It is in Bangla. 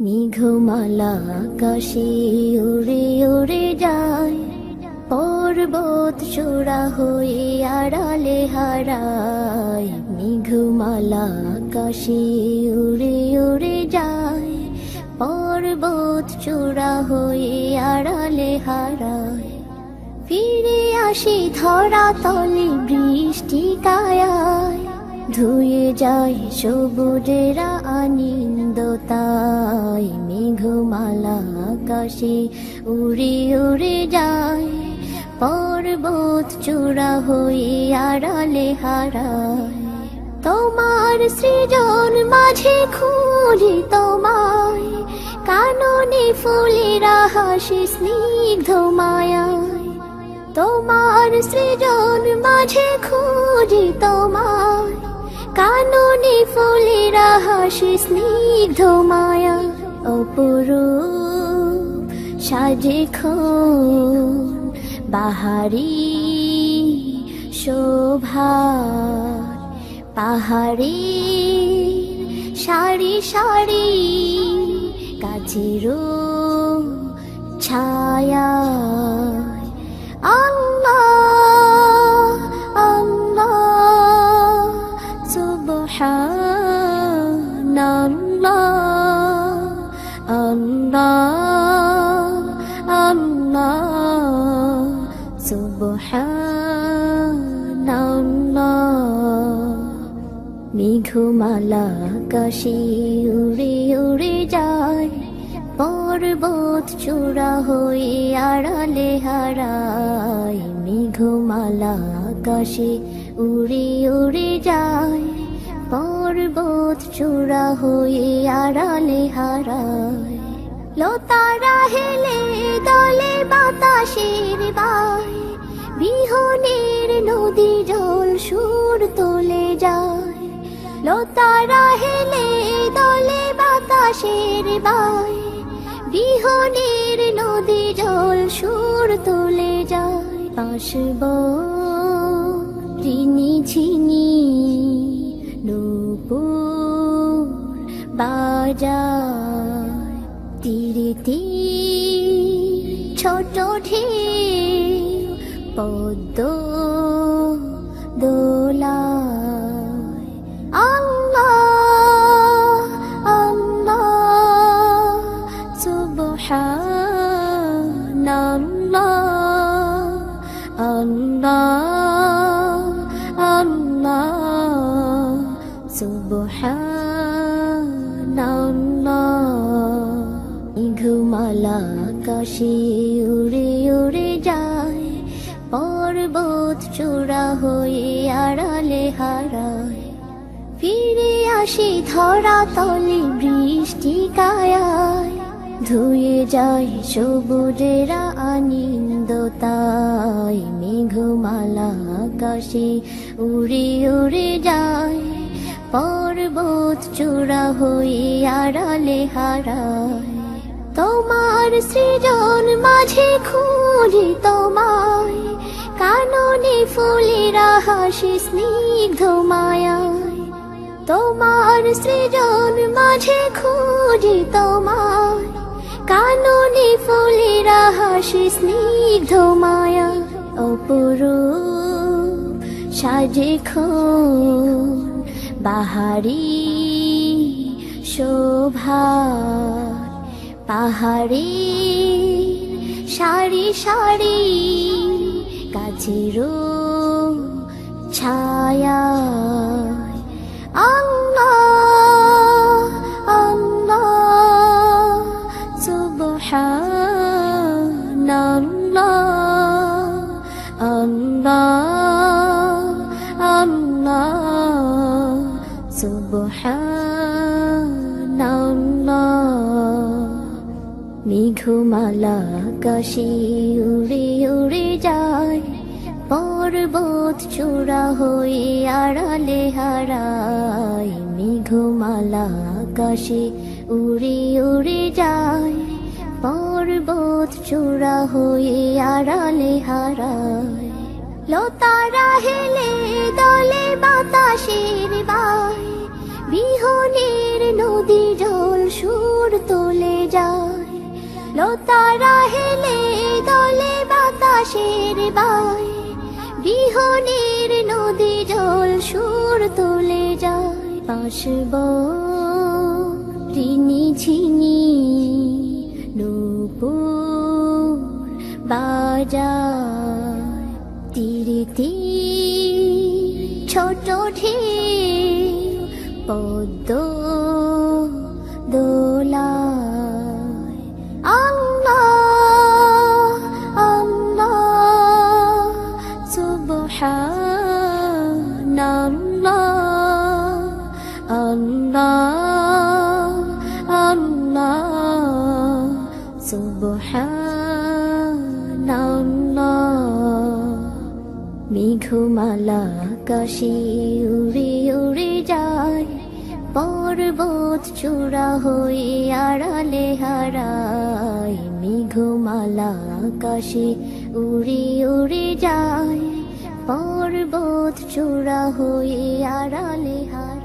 মেঘমালা আকাশে উড়ে উড়ে যায়। পর্বত চূড়া হয়ে আড়ালে হারায়। মেঘমালা আকাশে উড়ে উড়ে যায়। পর্বত চূড়া হয়ে আড়ালে হারায়। ফিরে আসি ধরা তলে বৃষ্টি কায়ায়। ধুয়ে যায় সবুজেরা আনন্দ তাই মেঘমালা আকাশে উড়ে উড়ে যায়। পর্বত চূড়া হয়ে আড়ালে হারায়। তোমার সৃজন মাঝে খুঁজি তোমায়, কাননে ফুলেরা হাসি স্নিগ্ধ মায়ায়। তোমার সৃজন মাঝে খুঁজি তোমায়। কাননে ফুলেরা হাসি স্নিগ্ধ মায়া অপরূপ সাজে বাহারি শোভা পাহাড়ি সারি সারি কাছেরও মেঘমালা আকাশে উড়ে উড়ে যায়। পর্বত চূড়া হয়ে আড়ালে হারায়। মেঘমালা আকাশে উড়ে উড়ে যায়। পর্বত চূড়া হয়ে আড়ালে হারায়। লতারা হেলে দলে বাতাসের বাই বিহনের নদী জল সুর তোলে যায়। লতারা হেলে দলে বাতাসের বাই বিহনের নদী জল সুর তোলে যায় পাশব রিনি ঝিনি নূপুর বাজার তীরে তীর, ছোট ঢেউ আকাশে উড়ে উড়ে যায়, পর্বত চূড়া হয়ে আড়ালে হারায়। ফিরে আসি ধরা তলে বৃষ্টি কায়ায় ধুয়ে যায় সবুজেরা আনন্দ তাই মেঘমালা আকাশে উড়ে উড়ে যায়। পর্বত চূড়া হয়ে আড়ালে হারায়। তোমার সৃজন মাঝে খুঁজি তোমায়, কাননে ফুলেরা হাসি স্নিগ্ধ মায়ায়। তোমার সৃজন মাঝে খুঁজি তোমায় কাননে ফুলেরা হাসি স্নিগ্ধ মায়া অপরূপ সাজে বাহারি শোভা পাহাড়ি সারি সারি কাছেরও ছায়া। মেঘমালা আকাশে উড়ে উড়ে যায়, পর্বত চূড়া হয়ে আড়ালে হারায়। মেঘমালা আকাশে উড়ে উড়ে যায়, পর্বত চূড়া হয়ে আড়ালে হারায়। লতারা হেলে দলে বাতাসের বাই তারা হেলে দলে বাতাসের বাই বিহনের নদী জল সুর তুলে যায় পাশব রিনি ঝিনি নূপুর বাজার তীরে তীর, ছোট ঢেউ পদ্ম সুবহানাল্লাহ, আল্লাহ আল্লাহ। সুবহানাল্লাহ মেঘমালা আকাশে উড়ে উড়ে যায়, পর্বত চূড়া হয়ে আড়ালে হারায়। মেঘমালা আকাশে উড়ে উড়ে যায় পর্বত চূড়া হয়ে আড়ালে হারায়